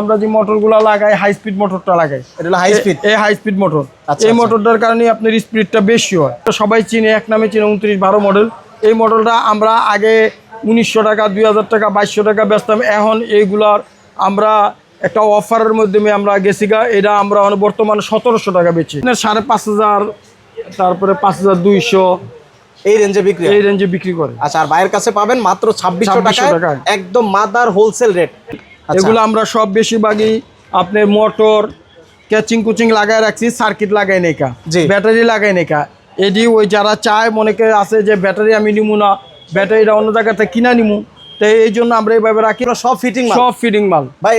আমরা যে মোটরগুলো লাগাই হাই স্পিড মোটরটা লাগাই। এটা হাই স্পিড এই হাই স্পিড মোটর। আচ্ছা, এই আচ্ছা। মোটরটার কারণে আপনার স্পিডটা বেশি হয়। সবাই চিনে এক নামে চিনে উনত্রিশ বারো মডেল এই মডেলটা আমরা আগে উনিশশো টাকা দুই হাজার টাকা বাইশশো টাকা বেচতাম। এখন এইগুলার আমরা একটা অফারের মাধ্যমে আমরা গেছি গা এটা আমরা বর্তমানে সতেরোশো টাকা বেচি। সাড়ে পাঁচ হাজার তারপরে পাঁচ হাজার দুইশো এই রেঞ্জে বিক্রি। এই রেঞ্জে বিক্রি করে। আচ্ছা আর বাইরের কাছে পাবেন মাত্র ছাব্বিশশো 2600 টাকায় টাকায়। একদম মাদার হোলসেল রেট এগুলো আমরা সব বেশিরভাগই আপনার মোটর ক্যাচিং কুচিং লাগাই রাখছি সার্কিট লাগাই নেকা। ব্যাটারি লাগাই নেকা এটি ওই যারা চায় মনেকে আছে যে ব্যাটারি আমি নিমু না ব্যাটারিটা অন্য জায়গা থেকে কিনা নিমু তো এই জন্য আমরা এইভাবে রাখি। সব ফিটিং সব ফিডিং মাল। ভাই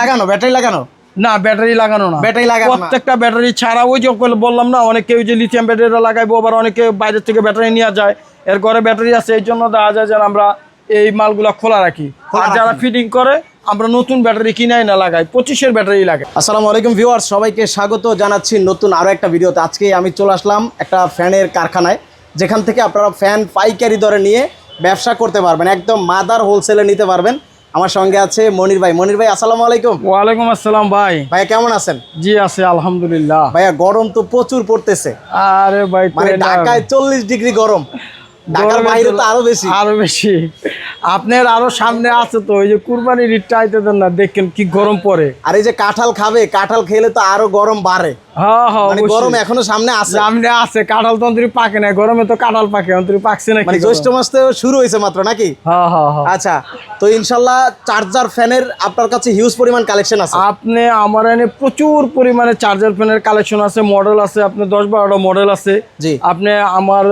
লাগানো? ব্যাটারি লাগানো? না ব্যাটারি লাগানো না। ব্যাটারি লাগানো। প্রত্যেকটা ব্যাটারি ছাড়া ওই যে বললাম না অনেকে ওই যে লিথিয়াম ব্যাটারিটা লাগাইবো আবার অনেকে বাইরের থেকে ব্যাটারি নিয়ে যায়। এর ঘরে ব্যাটারি আছে এই জন্য দেখা যায় যে আমরা এই মালগুলা খোলা রাখি। আর যারা। ফিটিং করে আমরা নতুন ব্যাটারি কিনাই না লাগাই পঁচিশের ব্যাটারি লাগাই। আসসালামু আলাইকুম ভিউয়ার্স সবাইকে স্বাগত জানাচ্ছি নতুন আরও একটা ভিডিওতে। আজকে আমি চলে আসলাম একটা ফ্যানের কারখানায় যেখান থেকে আপনারা ফ্যান পাইকারি দরে নিয়ে ব্যবসা করতে পারবেন একদম মাদার হোলসেলে নিতে পারবেন। আমার সঙ্গে আছে মনির ভাই। মনির ভাই আসসালামু আলাইকুম। ওয়ালাইকুম আসসালাম ভাই। ভাইয়া কেমন আছেন? জি আছে আলহামদুলিল্লাহ। ভাইয়া গরম তো প্রচুর পড়তেছে। আরে ভাই মানে ঢাকায় চল্লিশ ডিগ্রি গরম ঢাকার বাইরে তো- আরও বেশি। আরও বেশি। আপনার আরও সামনে আছে তো ওই যে কুরবানির ঈদটা আইতে দেন না দেখেন কি গরম পড়ে। আর এই যে কাঁঠাল খাবে কাঁঠাল খেলে তো আরও গরম বাড়ে। হ্যাঁ হ্যাঁ মানে গরম এখনও সামনে আছে। সামনে আছে কাঁঠাল তো অন্তরি পাকে না গরমে তো কাঁঠাল পাকে অন্তরি পাকছে না মানে জ্যৈষ্ঠ মাস তো শুরু হয়েছে মাত্র নাকি? হ্যাঁ হ্যাঁ হ্যাঁ। আচ্ছা তো ইনশাল্লাহ চার্জার ফ্যানের আপনার কাছে হিউজ পরিমাণ কালেকশন আছে। আপনি আমার এনে প্রচুর পরিমাণে চার্জার ফ্যানের কালেকশন আছে মডেল আছে আপনার দশ বারোটা মডেল আছে। জি। আপনি আমার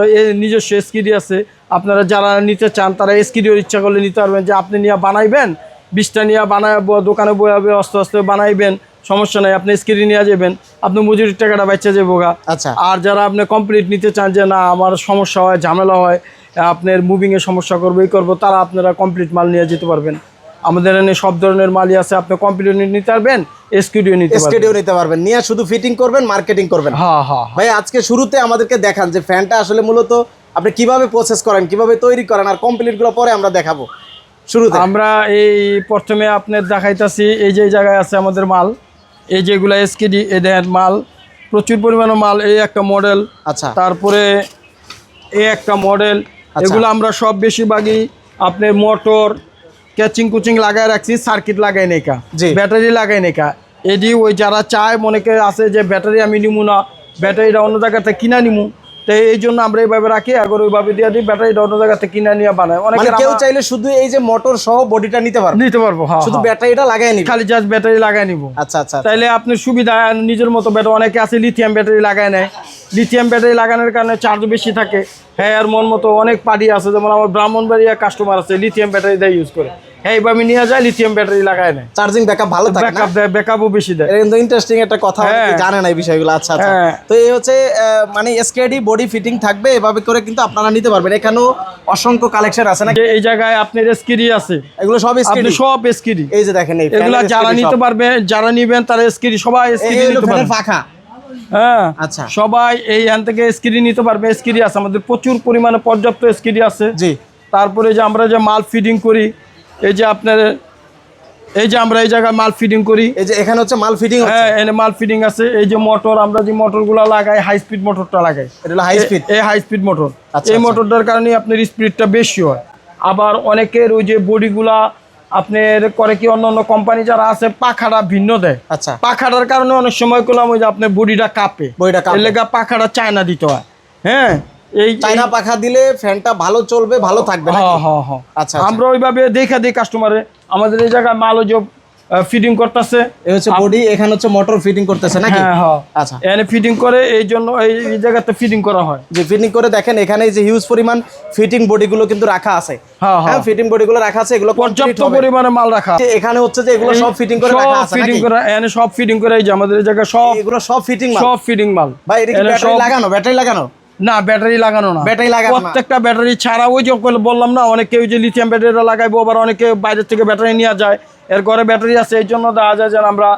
নিজস্ব এসকিডি আছে আপনারা যারা নিতে চান তারা এসকিডিও ইচ্ছা করলে নিতে পারবেন। যে আপনি নিয়ে বানাইবেন বিশটা নিয়ে বানায় দোকানে বয়াবে আস্তে আস্তে বানাইবেন সমস্যা নাই আপনি এসকিডি নিয়ে যাবেন আপনি মজুরির টাকাটা বাচ্চা যাব গা। আচ্ছা। আর যারা আপনি কমপ্লিট নিতে চান যে না আমার সমস্যা হয় ঝামেলা হয় আপনার মুভিংয়ে সমস্যা করব এই করব তারা আপনারা কমপ্লিট মাল নিয়ে যেতে পারবেন। আমাদের এখানে সব ধরনের মালই আছে আপনি কমপ্লিট নিতে পারবেন এসকিডিও নিতে পারবেন। স্কেডিও নিতে পারবেন। নিয়ে শুধু ফিটিং করবেন মার্কেটিং করবেন। হ্যাঁ হ্যাঁ ভাই আজকে শুরুতে আমাদেরকে দেখান যে ফ্যানটা আসলে মূলত আপনি কীভাবে প্রসেস করেন কীভাবে তৈরি করেন আর কমপ্লিটগুলো পরে আমরা দেখাবো শুরুতে আমরা এই প্রথমে আপনার দেখাইতাছি এই যে জায়গায় আছে আমাদের মাল এই যেগুলো এসকিডি এ দেখেন মাল প্রচুর পরিমাণে মাল এই একটা মডেল আচ্ছা তারপরে এই একটা মডেল আচ্ছা। এগুলো আমরা সব বেশিরভাগই আপনার মোটর ক্যাচিং কুচিং লাগাই রাখছি সার্কিট লাগাই নেকা। ব্যাটারি লাগাই নেকা এটি ওই যারা চায় মনেকে আছে যে ব্যাটারি আমি নিমু না ব্যাটারিটা অন্য জায়গাতে কিনা নিমু তো এই জন্য আমরা এইভাবে রাখি আগর ওইভাবে দিয়ে দিই ব্যাটারিটা অন্য জায়গা থেকে কিনে নিয়ে বানায় মানে অনেকে কেউ চাইলে শুধু এই যে মোটর সহ বডিটা নিতে পারবে? নিতে পারব হ্যাঁ শুধু হ্যাঁ। ব্যাটারিটা লাগাই নিবে? খালি জাস্ট ব্যাটারি লাগাই নিব। আচ্ছা আচ্ছা তাইলে আপনি সুবিধা নিজের মতো ব্যাটারি অনেকে আছে লিথিয়াম ব্যাটারি লাগায় নেয়। লিথিয়াম ব্যাটারি লাগানোর কারণে চার্জ বেশি থাকে। হ্যাঁ আর মন মতো অনেক পার্টি আছে যেমন আমার ব্রাহ্মণবাড়িয়া কাস্টমার আছে লিথিয়াম ব্যাটারি দেয় ইউজ করে। হ্যাঁ এইভাবে নিয়ে যায় লিথিয়াম ব্যাটারি লাগায় নেয়। চার্জিং ব্যাকআপ ভালো থাকে ব্যাকআপ দেয় ব্যাকআপও বেশি দেয়। এটা কিন্তু ইন্টারেস্টিং একটা কথা হ্যাঁ। জানে না এই বিষয়গুলো। আচ্ছা আচ্ছা। হ্যাঁ। তো এই হচ্ছে মানে এসকেডি বডি ফিটিং থাকবে এভাবে করে কিন্তু আপনারা নিতে পারবেন। এখানেও অসংখ্য কালেকশন আছে না এই জায়গায় আপনার এসকিডি আছে। এগুলো সব এসকেডি সব এসকিডি এই যে দেখেন এগুলা যারা নিতে। পারবে যারা নিবেন তারা এসকিডি সবাই এসকিডি নিতে পারবে। পাখা হ্যাঁ? আচ্ছা। সবাই এই হ্যান থেকে এসকিডি নিতে পারবে এসকিডি আছে। আমাদের প্রচুর পরিমাণে পর্যাপ্ত এসকিডি আছে। জি। তারপরে যে আমরা যে মাল ফিডিং করি এই যে আপনার এই যে আমরা এই জায়গায় মাল ফিডিং করি। এই যে এখানে হচ্ছে মাল হচ্ছে। হ্যাঁ এনে মাল ফিডিং আছে। এই যে মোটর আমরা যে মোটরগুলো লাগাই হাই স্পিড মোটরটা লাগাই। এটা হাই স্পিড এই হাই স্পিড মোটর আচ্ছা, এই আচ্ছা। মোটরটার কারণে আপনার স্পিডটা বেশি হয়। আবার অনেকের ওই যে বডিগুলা আপনার করে কি অন্য অন্য কোম্পানি যারা আছে পাখাটা ভিন্ন দেয়। আচ্ছা। পাখাটার কারণে অনেক সময় করলাম ওই যে আপনার বডিটা কাঁপে। বডিটা কাঁপে। লেগা পাখাটা চায়না দিতে হয়। হ্যাঁ এই চায়না পাখা দিলে ফ্যানটা ভালো চলবে ভালো থাকবে হ্যাঁ হ্যাঁ হ্যাঁ। আচ্ছা, আচ্ছা। আমরা ওইভাবে দেখা দিই কাস্টমারে আমাদের এই জায়গায় মাল ফিডিং করতেছে। এই হচ্ছে বডি এখানে হচ্ছে মোটর ফিটিং করতেছে নাকি? হ্যাঁ হ্যাঁ। আচ্ছা। এখানে ফিডিং করে এই জন্য এই জায়গাতে ফিডিং করা হয়। যে ফিটিং করে দেখেন এখানে যে হিউজ পরিমাণ ফিটিং বডিগুলো কিন্তু রাখা আছে। হ্যাঁ হ্যাঁ। হ্যাঁ ফিটিং বডিগুলো রাখা আছে এগুলো পর্যাপ্ত পরিমাণে মাল রাখা যে এখানে হচ্ছে যে এগুলো সব ফিটিং করে রাখা আছে ফিডিং করে এখানে সব ফিডিং করে এই যে আমাদের এই জায়গায় সব এগুলো সব ফিটিং মাল? সব ফিডিং মাল। ভাই এটা কি ব্যাটারি লাগানো? ব্যাটারি লাগানো? না ব্যাটারি লাগানো না। ব্যাটারি লাগানো প্রত্যেকটা ব্যাটারি ছাড়া ওই যে বললাম না অনেকে ওই যে লিথিয়াম ব্যাটারিটা লাগাইবো আবার অনেকে বাইরের থেকে ব্যাটারি নিয়ে যায়। এর ঘরে ব্যাটারি আছে এই জন্য দেখা যায় যে আমরা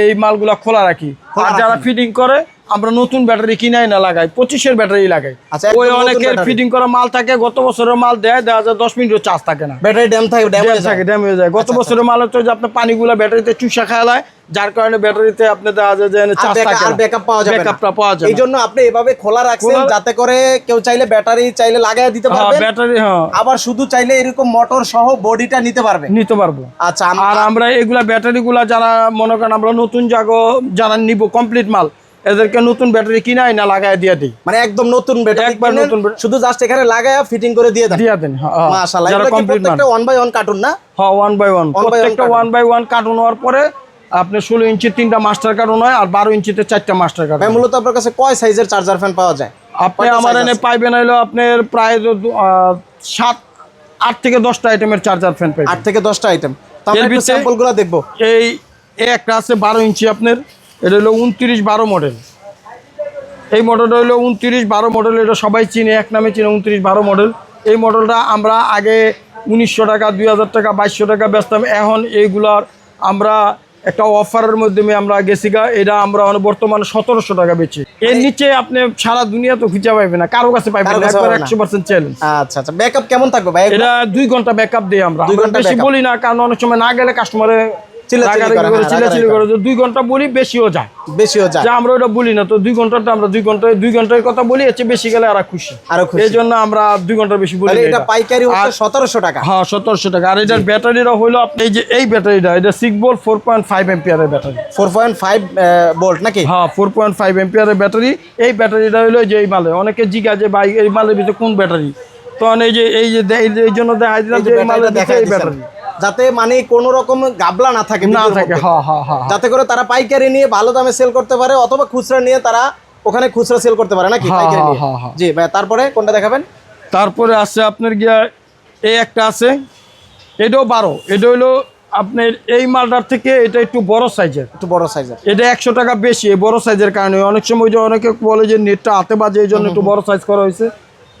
এই মালগুলা খোলা রাখি। আর যারা ফিটিং করে আমরা নতুন ব্যাটারি কিনাই না লাগাই পঁচিশের ব্যাটারি লাগাই। আচ্ছা, ওই অনেকের ফিটিং করা মাল থাকে গত বছরের মাল দেয় দেখা যায় দশ মিনিটও চার্জ থাকে না। ব্যাটারি ড্যাম থাকে ড্যাম থাকে ড্যাম হয়ে যায়। গত আচ্ছা, বছরের মাল হচ্ছে যে আপনার পানিগুলা ব্যাটারিতে চুষা খাওয়ায় যার কারণে ব্যাটারিতে আপনি দেখা যায় যে চার্জ থাকে আর ব্যাকআপ পাওয়া যাবে ব্যাকআপটা পাওয়া যায় এই জন্য আপনি এভাবে খোলা রাখছেন যাতে করে কেউ চাইলে ব্যাটারি চাইলে লাগাই দিতে হ্যাঁ পারবে। ব্যাটারি হ্যাঁ। আবার শুধু চাইলে এরকম মোটর সহ বডিটা নিতে পারবে। নিতে পারব। আচ্ছা আর আমরা এগুলা ব্যাটারি গুলা যারা মনে করেন আমরা নতুন জাগো যারা নিব কমপ্লিট মাল এদেরকে নতুন ব্যাটারি কিনাই না লাগাই দিয়ে দিই। মানে একদম নতুন ব্যাটারি একবার নতুন শুধু জাস্ট এখানে লাগায়া ফিটিং করে দিয়ে দেন। দিয়ে দেন হ্যাঁ, হ্যাঁ। মাশাআল্লাহ মাল প্রত্যেকটা ওয়ান বাই ওয়ান কার্টুন না? হ্যাঁ one by one One by one প্রত্যেকটা carton। One by one carton হওয়ার পরে আপনি ষোলো ইঞ্চি তিনটা মাস্টার কার্টুন হয় আর বারো ইঞ্চিতে চারটা মাস্টার কার্টুন মূলত আপনার কাছে কয় সাইজের চার্জার ফ্যান পাওয়া যায়? আপনি আমার এনে পাইবেন হলো আপনার প্রায় সাত আট থেকে দশটা আইটেমের চার্জার ফ্যান পাইবেন। আট থেকে দশটা আইটেম তো আমরা এর একটু স্যাম্পলগুলো দেখব। এই এই একটা আছে বারো ইঞ্চি আপনার। এটা হলো উনত্রিশ বারো মডেল এই মডেলটা হলো উনত্রিশ বারো মডেল এটা সবাই চিনে এক নামে চিনে উনত্রিশ বারো মডেল এই মডেলটা আমরা আগে উনিশশো টাকা দুই হাজার টাকা বাইশশো টাকা বেচতাম। এখন এইগুলার আমরা একটা অফারের মাধ্যমে আমরা গেছি গা এটা আমরা মানে বর্তমানে সতেরোশো টাকা বেচি। এর নিচে আপনি সারা দুনিয়া তো খুঁজে পাইবেন না কারও কাছে পাইবেন না একবার একশো পার্সেন্ট চ্যালেঞ্জ আচ্ছা আচ্ছা ব্যাকআপ কেমন থাকবে ভাই? এটা দুই ঘণ্টা ব্যাকআপ দিই আমরা। দুই ঘণ্টা বেশি বলি না কারণ অনেক সময় না গেলে কাস্টমারে চিল্লাচিল্লি করে, রাগারাগি করে চিল্লাচিল্লি রাগারাগি করে তো দুই ঘণ্টা বলি বেশিও যায়। বেশিও যায়। আমরা ওটা বলি না তো দুই ঘন্টাটা আমরা দুই ঘন্টায় দুই ঘণ্টার কথা বলি এর চেয়ে বেশি গেলে আর খুশি। আরও এই জন্য আমরা দুই ঘণ্টার বেশি বলি এটা এটা। পাইকারি সতেরোশো টাকা। হ্যাঁ সতেরোশো টাকা। আর এটার ব্যাটারিটা হলো আপনি এই যে এই ব্যাটারিটা এটা six volt four point five এম্পিয়ারের battery. Four point five নাকি? হ্যাঁ ফোর পয়েন্ট ফাইভ এম্পিয়ারের ব্যাটারি। এই ব্যাটারিটা হলো যে এই মালে। অনেকে জিজ্ঞা যে ভাই এই মালের ভিতরে কোন ব্যাটারি? তখন এই যে এই যে এই জন্য দেখা দিলাম যে যে এই মালের ভিতরে এই ব্যাটারি। যাতে মানে কোনো রকম গাবলা না থাকে না থাকে। হ্যাঁ হ্যাঁ হ্যাঁ। যাতে করে তারা পাইকারি নিয়ে ভালো দামে সেল করতে পারে অথবা খুচরা নিয়ে তারা ওখানে খুচরা সেল করতে পারে নাকি পাইকারি নিয়ে। জি ভাই তারপরে কোনটা দেখাবেন? তারপরে আছে আপনার গিয়া এই একটা আছে এটাও বারো। এটা হলো আপনার এই মালটার থেকে এটা একটু বড় সাইজের একটু বড় সাইজের এটা একশো টাকা বেশি এই বড় সাইজের কারণে। অনেক সময় যে অনেকে বলে যে নেটটা হাতে বাজে এই জন্য একটু বড় সাইজ করা হয়েছে।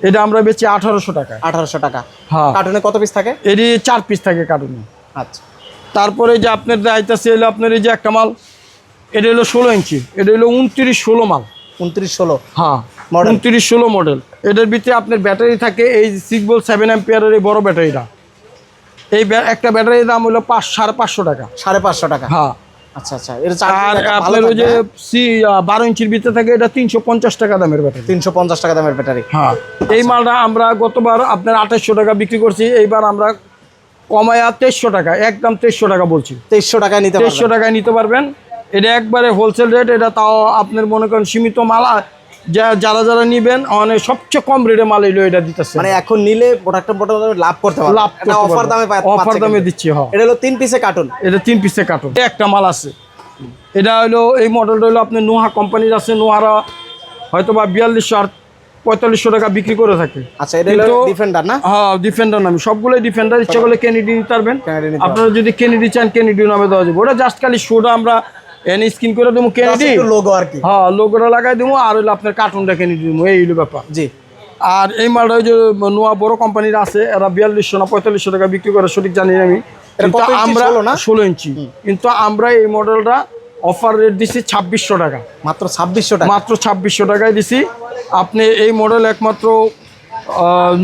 এটা আমরা বেচি আঠারোশো টাকা আঠারোশো টাকা। হ্যাঁ। কার্টুনে কত পিস থাকে? এটি চার পিস থাকে কার্টুনে। আচ্ছা। তারপরে যে আপনার দায়িত্বে এলো আপনার এই যে একটা মাল এটা হলো ষোলো ইঞ্চি এটা হলো উনত্রিশ ষোলো মাল। উনত্রিশ ষোলো। হ্যাঁ? উনত্রিশ ষোলো মডেল এটার ভিতরে আপনার ব্যাটারি থাকে এই সিক্স বল সেভেন এম্পিয়ারের এই বড় ব্যাটারিটা। এই একটা ব্যাটারির দাম হলো পাঁচ সাড়ে পাঁচশো টাকা। সাড়ে পাঁচশো টাকা। হ্যাঁ। আচ্ছা আচ্ছা এর আর চার্জ আপনার ওই যে সি বারো ইঞ্চির ভিতরে থাকে এটা তিনশো পঞ্চাশ টাকা দামের ব্যাটারি তিনশো পঞ্চাশ টাকা দামের ব্যাটারি হ্যাঁ এই মালটা আমরা গতবার আপনার আঠাশশো টাকা বিক্রি করছি এইবার আমরা কমায়া তেইশশো টাকা একদম তেইশশো টাকা বলছি। তেইশশো টাকায় নিতে তেইশশো টাকায় নিতে পারবেন এটা একবারে হোলসেল রেট এটা তাও আপনার মনে করেন সীমিত মাল যা- যারা যারা নিবেন মানে সবচেয়ে কম রেটে মাল এলো এটা দিতেছে। মানে এখন নিলে প্রোডাক্টটা মোটামুটি লাভ করতে পারবে লাভ অফার দামে অফার দামে দিচ্ছি হ্যাঁ এটা হলো তিন পিসে কার্টুন এটা তিন পিসে কার্টুন একটা মাল আছে। এটা হলো এই মডেলটা হলো আপনি নোহা কোম্পানির আছে। নোহারা হয়তো বা বিয়াল্লিশশো আর পঁয়তাল্লিশশো টাকা বিক্রি করে থাকে। আচ্ছা এটা হলো ডিফেন্ডার না? হ্যাঁ ডিফেন্ডার নামে সবগুলোই ডিফেন্ডার ইচ্ছা করলে কেনেডি নিতে পারবেন। আপনারা যদি কেনেডি চান কেনেডি নামে দেওয়া যাবে। ওটা জাস্ট খালি শোটা আমরা এনে স্ক্রিন করে দেবো কেনেডি লোগো আর কি। হ্যাঁ লোগোটা লাগাই দেবো আর হলো আপনার কার্টুনটা কেনেডি দেবো এই হলো ব্যাপার। জি। আর এই মালটা ওই যে নোয়া বড় কোম্পানির আছে এরা বিয়াল্লিশশো না পঁয়তাল্লিশশো টাকা বিক্রি করে সঠিক জানি আমি। কিন্তু আমরা ষোলো ইঞ্চি কিন্তু আমরা এই মডেলটা অফার রেট দিছি ছাব্বিশশো টাকা। মাত্র ছাব্বিশশো টাকা? মাত্র ছাব্বিশশো টাকায় দিছি। আপনি এই মডেল একমাত্র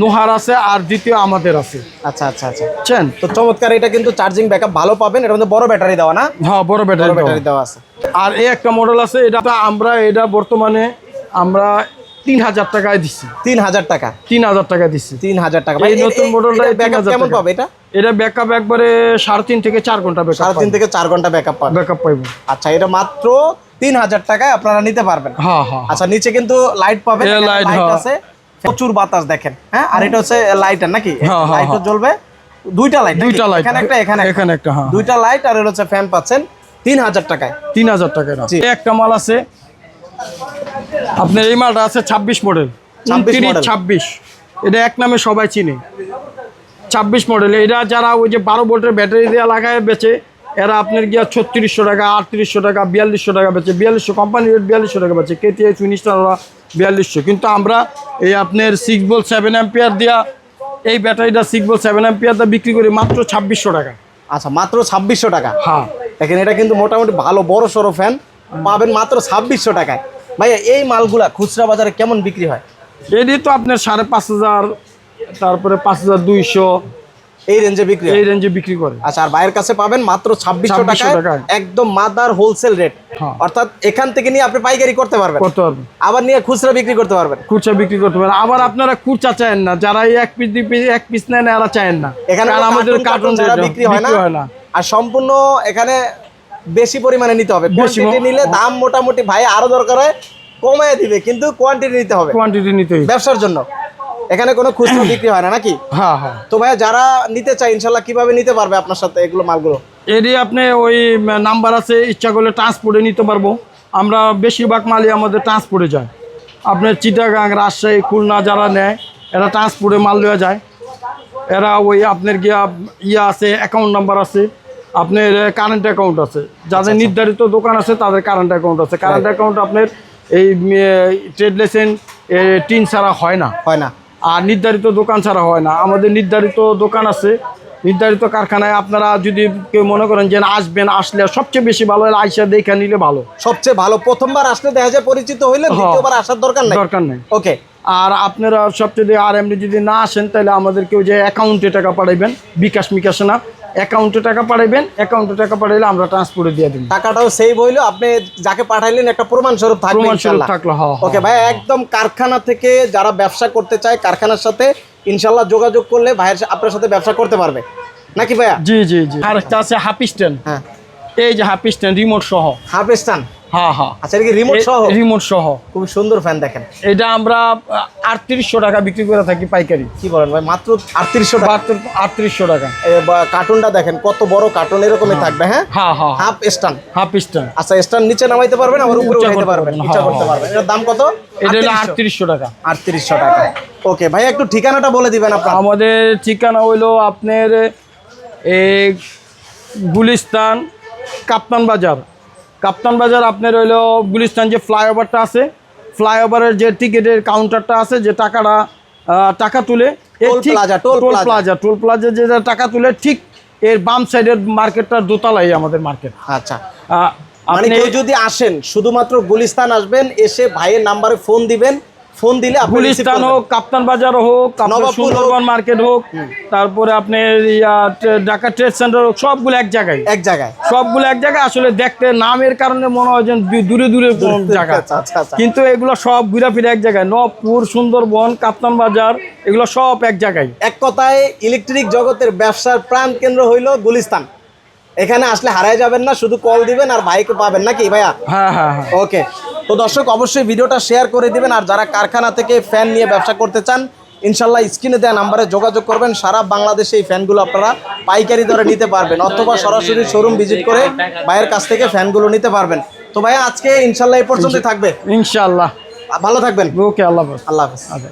নোহার আছে আর দ্বিতীয় আমাদের আছে। আচ্ছা আচ্ছা আচ্ছা। বুঝছেন তো চমৎকার এটা কিন্তু চার্জিং ব্যাকআপ ভালো পাবেন। মধ্যে বড় ব্যাটারি দেওয়া না? হ্যাঁ বড় ব্যাটারি ব্যাটারি দেওয়া। আছে। আর এই একটা মডেল আছে এটা আমরা এটা বর্তমানে আমরা তিন হাজার টাকায় দিছি। তিন হাজার টাকা। তিন হাজার টাকা দিছি। তিন হাজার টাকা। এই নতুন মডেলটা ব্যাকআপ কেমন পাবে এটা? এটা ব্যাকআপ একবারে সাড়ে তিন থেকে চার ঘণ্টা সাড়ে তিন থেকে চার ঘণ্টা ব্যাকআপ পাবে। ব্যাকআপ পাইবো। আচ্ছা এটা মাত্র তিন হাজার টাকায় আপনারা নিতে পারবেন। হ্যাঁ হ্যাঁ আচ্ছা নিচে কিন্তু লাইট পাবেন লাইট হ্যাঁ। আছে। প্রচুর বাতাস দেখেন হ্যাঁ? আর এটা হচ্ছে লাইটার নাকি? হ্যাঁ, হ্যাঁ, লাইটও হ্যাঁ। জ্বলবে। দুইটা লাইট দুইটা লাইট এখানে একটা এখানে এখানে একটা হ্যাঁ। দুইটা লাইট আর এটা হচ্ছে ফ্যান পাচ্ছেন তিন হাজার টাকায়। তিন হাজার টাকা না? জি। একটা মাল আছে। আপনার এই মালটা আছে ছাব্বিশ মডেল 26 model। ছাব্বিশ। এটা এক নামে সবাই চিনে। ছাব্বিশ মডেল এটা যারা ওই যে বারো ভোল্টের ব্যাটারি দিয়ে লাগায় বেচে এরা আপনার গিয়া ছত্রিশশো টাকা আটত্রিশশো টাকা বিয়াল্লিশশো টাকা বেচে বিয়াল্লিশশো কোম্পানি রেট বিয়াল্লিশশো টাকা বেচে কেটিএস উনিশটা ওরা বিয়াল্লিশশো। কিন্তু আমরা এই আপনার সিক্স বল সেভেন অ্যাম্পিয়ার দিয়া এই ব্যাটারিটা সিক্স বল সেভেন অ্যাম্পিয়ারটা বিক্রি করি মাত্র ছাব্বিশশো টাকা। আচ্ছা মাত্র ছাব্বিশশো টাকা? হ্যাঁ। দেখেন এটা কিন্তু মোটামুটি ভালো বড় সড়ো ফ্যান পাবেন মাত্র ছাব্বিশশো টাকায়। ভাইয়া এই মালগুলা খুচরা বাজারে কেমন বিক্রি হয়? এটি তো আপনার সাড়ে পাঁচ হাজার তারপরে পাঁচ হাজার দুইশো এই রেঞ্জে বিক্রি এই রেঞ্জে বিক্রি করে। আচ্ছা আর ভাইয়ের কাছে পাবেন মাত্র ছাব্বিশশো 2600 টাকায় টাকায়। একদম মাদার হোলসেল রেট হ্যাঁ। অর্থাৎ এখান থেকে নিয়ে আপনি পাইকারি করতে পারবেন। করতে পারবে আবার নিয়ে খুচরা বিক্রি করতে পারবেন। কুরচা বিক্রি করতে পারেন আবার আপনারা কুরচা চায়েন না। যারা এক পিস দুই পিস এক পিস নেন এরা চায়েন না। এখানে আমাদের কার্টুন ছাড়া বিক্রি হয় না। আর সম্পূর্ণ এখানে বেশি পরিমাণে নিতে হবে। বেশি কোয়ান্টিটি নিলে দাম মোটামুটি ভাই আরও দরকার হয় কমায় দিবে কিন্তু কোয়ান্টিটি নিতে হবে। কোয়ান্টিটি নিতে হবে। ব্যবসার জন্য। এখানে কোনো খুচরো বিক্রি হয় না নাকি? হ্যাঁ হ্যাঁ। তো ভাইয়া যারা নিতে চায় ইনশাল্লাহ কীভাবে নিতে পারবে আপনার সাথে এগুলো মালগুলো? এরই আপনি ওই নাম্বার আছে ইচ্ছা করলে ট্রান্সপোর্টে নিতে পারব। আমরা বেশিরভাগ মালই আমাদের ট্রান্সপোর্টে যায়। আপনার চিটাগাং রাজশাহী খুলনা যারা নেয় এরা ট্রান্সপোর্টে মাল দেওয়া যায়। এরা ওই আপনার গিয়া ইয়ে আছে অ্যাকাউন্ট নাম্বার আছে। আপনার কারেন্ট অ্যাকাউন্ট আছে। যাদের নির্ধারিত দোকান আছে তাদের কারেন্ট অ্যাকাউন্ট আছে। কারেন্ট অ্যাকাউন্ট আপনার এই ট্রেড লাইসেন্স টিন ছাড়া হয় না। হয় না। আর নির্ধারিত দোকান ছাড়া হয় না। আমাদের নির্ধারিত দোকান আছে। নির্ধারিত কারখানায় আপনারা যদি কেউ মনে করেন যে আসবেন আসলে সবচেয়ে বেশি ভালো হলে আইসা দেখে নিলে ভালো। সবচেয়ে ভালো। প্রথমবার আসলে দেখা যায় পরিচিত হইলে হ্যাঁ। দ্বিতীয়বার আসার দরকার নাই? দরকার নেই। ওকে আর আপনারা সবচেয়ে আর এমনি যদি না আসেন তাহলে আমাদেরকেও যে অ্যাকাউন্টে টাকা পাঠাইবেন বিকাশ মিকাশে না অ্যাকাউন্টে টাকা পাঠাবেন অ্যাকাউন্টে টাকা পাঠাইলে আমরা ট্রান্সপোর্টে দিয়ে দিন টাকাটাও সেভ হইল আপনি যাকে পাঠাইলেন একটা প্রমাণ স্বরূপ থাকবে প্রমাণ স্বরূপ থাকল, হ্যাঁ, হ্যাঁ। ওকে ভাই একদম কারখানা থেকে যারা ব্যবসা করতে চায় কারখানার সাথে ইনশাল্লাহ যোগাযোগ করলে ভাইয়ের সাথে আপনার সাথে ব্যবসা করতে পারবে। নাকি ভাইয়া? জি জি জি। আর একটা আছে হাফ স্ট্যান্ড। হ্যাঁ। এই যে হাফ স্ট্যান্ড রিমোট সহ। হাফ স্টান হ্যাঁ হ্যাঁ। আচ্ছা এটা কি রিমোট সহ? রিমোট সহ। খুব সুন্দর ফ্যান দেখেন। এটা আমরা আটত্রিশশো টাকা বিক্রি করে থাকি পাইকারি। কি বলেন ভাই মাত্র আটত্রিশশো টাকা? আটত্রিশশো টাকা। কার্টুনটা দেখেন কত বড় কার্টুন এরকমই থাকবে হ্যাঁ? হ্যাঁ হ্যাঁ। হাফ স্টান হাফ আচ্ছা স্টান নিচে নামাইতে পারবেন আবার উপরে উঠাইতে পারবেন হ্যাঁ, করতে হ্যাঁ। পারবেন। এটার দাম কত? এটা হলো আটত্রিশশো। টাকা। আটত্রিশশো টাকা। ওকে ভাই একটু ঠিকানাটা বলে দিবেন আপনার। আমাদের ঠিকানা হইল আপনার এই গুলিস্তান কাপ্তান বাজার। কাপ্তান বাজার আপনার হইল গুলিস্তান যে ফ্লাইওভারটা আছে ফ্লাইওভারের যে টিকিটের কাউন্টারটা আছে যে টাকাটা টাকা তুলে টোল প্লাজা, টোল প্লাজা। যে টাকা তুলে ঠিক এর বাম সাইডের মার্কেটটা দোতলাই আমাদের মার্কেট আচ্ছা আপনি কেউ যদি আসেন শুধুমাত্র গুলিস্তান আসবেন এসে ভাইয়ের নাম্বারে ফোন দিবেন ফোন দিলে গুলিস্তান হোক কাপ্তান বাজার হোক সুন্দরবন মার্কেট হোক তারপরে আপনার ঢাকা ট্রেড সেন্টার হোক সবগুলো এক জায়গায়। এক জায়গায়। সবগুলো এক জায়গায় আসলে দেখতে নামের কারণে মনে হয় যেন দূরে দূরে জায়গা। আচ্ছা, আচ্ছা, আচ্ছা। কিন্তু এগুলো সব ঘুরে ফিরে এক জায়গায়। নবপুর সুন্দরবন কাপ্তান বাজার এগুলো সব এক জায়গায়। এক কথায় ইলেকট্রিক জগতের ব্যবসার প্রাণ কেন্দ্র হইল গুলিস্তান। এখানে আসলে হারায় যাবেন না শুধু কল দিবেন আর ভাইকে পাবেন নাকি ভাইয়া? হ্যাঁ হ্যাঁ হ্যাঁ। ওকে তো দর্শক অবশ্যই ভিডিওটা শেয়ার করে দিবেন আর যারা কারখানা থেকে ফ্যান নিয়ে ব্যবসা করতে চান ইনশাল্লাহ স্ক্রিনে দেওয়া নাম্বারে যোগাযোগ করবেন। সারা বাংলাদেশে এই ফ্যানগুলো আপনারা পাইকারি দরে নিতে পারবেন অথবা সরাসরি শোরুম ভিজিট করে ভাইয়ের কাছ থেকে ফ্যানগুলো নিতে পারবেন। তো ভাইয়া আজকে ইনশাল্লাহ এই পর্যন্তই থাকবে। ইনশাল্লাহ। ভালো থাকবেন। ওকে আল্লাহ। আল্লাহ হাফেজ। আচ্ছা।